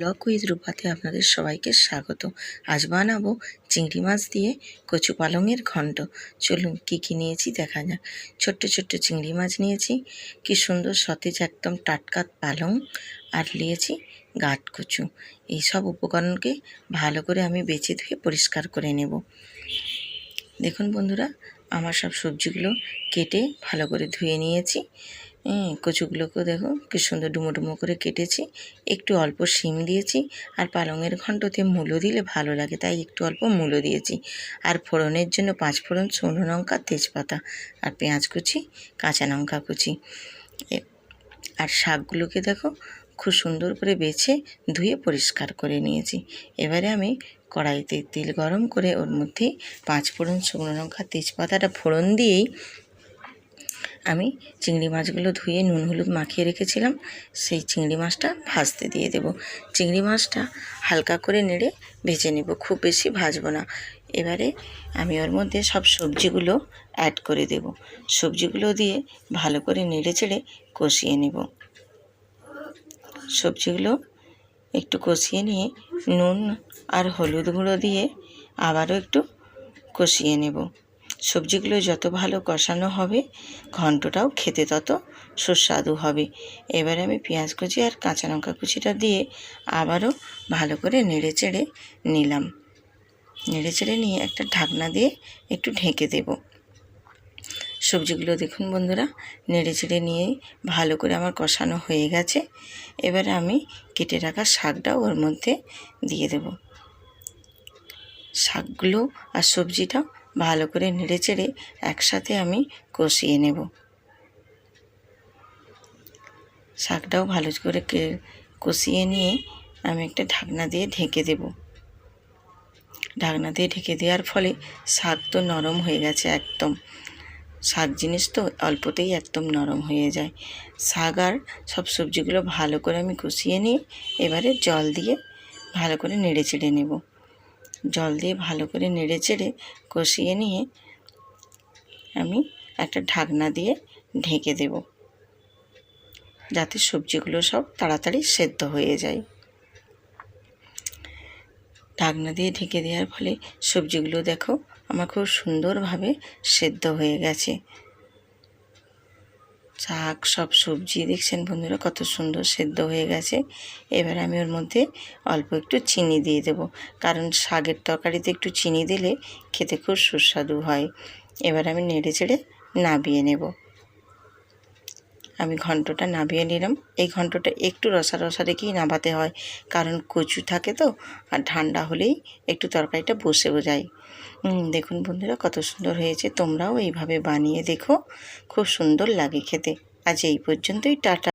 Block with রূপাতে আপনাদের সবাইকে স্বাগত। আজ বানাবো চিংড়ি মাছ দিয়ে কচু পালংয়ের ঘন্ট। চলুন কি কি নিয়েছি দেখা যাক। ছোট্ট ছোট্ট চিংড়ি মাছ নিয়েছি, কি সুন্দর সতেজ একদম টাটকা পালং, আর নিয়েছি গাট কচু। এই সব উপকরণকে ভালো করে আমি বেছে ধুয়ে পরিষ্কার করে নেব। দেখুন বন্ধুরা, আমার সব সবজিগুলো কেটে ভালো করে ধুয়ে নিয়েছি। কচুগুলোকেও দেখো, কি সুন্দর ডুমো ডুমো করে কেটেছি। একটু অল্প শিম দিয়েছি আর পালংয়ের ঘন্টতে মূলো দিলে ভালো লাগে, তাই একটু অল্প মূলো দিয়েছি। আর ফোড়নের জন্য পাঁচ ফোড়ন শুকনো লঙ্কা, তেজপাতা আর পেঁয়াজ কুচি, কাঁচা লঙ্কা কুচি। আর শাকগুলোকে দেখো, খুব সুন্দর করে বেছে ধুয়ে পরিষ্কার করে নিয়েছি। এবারে আমি কড়াইতে তেল গরম করে ওর মধ্যে পাঁচ ফোড়ন শুকনো লঙ্কা, তেজপাতাটা ফোড়ন দিয়েই আমি চিংড়ি মাছগুলো ধুয়ে নুন হলুদ মাখিয়ে রেখেছিলাম, সেই চিংড়ি মাছটা ভাজতে দিয়ে দেব। চিংড়ি মাছটা হালকা করে নেড়ে ভেজে নেব, খুব বেশি ভাজবো না। এবারে আমি ওর মধ্যে সব সবজিগুলো অ্যাড করে দেব। সবজিগুলো দিয়ে ভালো করে নেড়ে চেড়ে কষিয়ে নেব। সবজিগুলো একটু কষিয়ে নিয়ে নুন আর হলুদ গুঁড়ো দিয়ে আবারও একটু কষিয়ে নেব। সবজিগুলো যত ভালো কষানো হবে, ঘন্টটাও খেতে তত সুস্বাদু হবে। এবারে আমি পেঁয়াজ কুচি আর কাঁচা লঙ্কা কুচিটা দিয়ে আবারও ভালো করে নেড়ে চেড়ে নিলাম। নেড়ে চেড়ে নিয়ে একটা ঢাকনা দিয়ে একটু ঢেকে দেব। সবজিগুলো দেখুন বন্ধুরা নেড়ে চেড়ে নিয়ে ভালো করে আমার কষানো হয়ে গেছে। এবারে আমি কেটে রাখা শাকটাও ওর মধ্যে দিয়ে দেব। শাকগুলো আর সবজিটাও ভালো করে নেড়ে চেড়ে একসাথে আমি কষিয়ে নেব। শাকটাও ভালো করে কষিয়ে নিয়ে আমি একটা ঢাকনা দিয়ে ঢেকে দেব। ঢাকনা দিয়ে ঢেকে দেওয়ার ফলে শাক তো নরম হয়ে গেছে একদম। শাক জিনিস তো অল্পতেই একদম নরম হয়ে যায়। শাক আর সব সবজিগুলো ভালো করে আমি কষিয়ে নিয়ে এবারে জল দিয়ে ভালো করে নেড়ে চেড়ে নেব। জল দিয়ে ভালো করে নেড়ে চেড়ে কষিয়ে নিয়ে আমি একটা ঢাকনা দিয়ে ঢেকে দেব, যাতে সবজিগুলো সব তাড়াতাড়ি সেদ্ধ হয়ে যায়। ঢাকনা দিয়ে ঢেকে দেওয়ার ফলে সবজিগুলো দেখো আমার খুব সুন্দরভাবে সেদ্ধ হয়ে গেছে। শাক, সব সবজি, দেখছেন বন্ধুরা কত সুন্দর সেদ্ধ হয়ে গেছে। এবার আমি ওর মধ্যে অল্প একটু চিনি দিয়ে দেব। কারণ শাকের তরকারিতে একটু চিনি দিলে খেতে খুব সুস্বাদু হয়। এবার আমি নেড়ে চেড়ে নাবিয়ে নেব। আমি ঘন্টটা নাবিয়ে নিলাম। এই ঘন্টটা একটু রসা রসা রেখেই নাবাতে হয়, কারণ কচু থাকে তো, আর ঠান্ডা হলেই একটু তরকারিটা বসেও যায় দেখুন বন্ধুরা, কত সুন্দর হয়েছে। তোমরাও এইভাবে বানিয়ে দেখো, খুব সুন্দর লাগে খেতে। আজ এই পর্যন্তই, টাটা।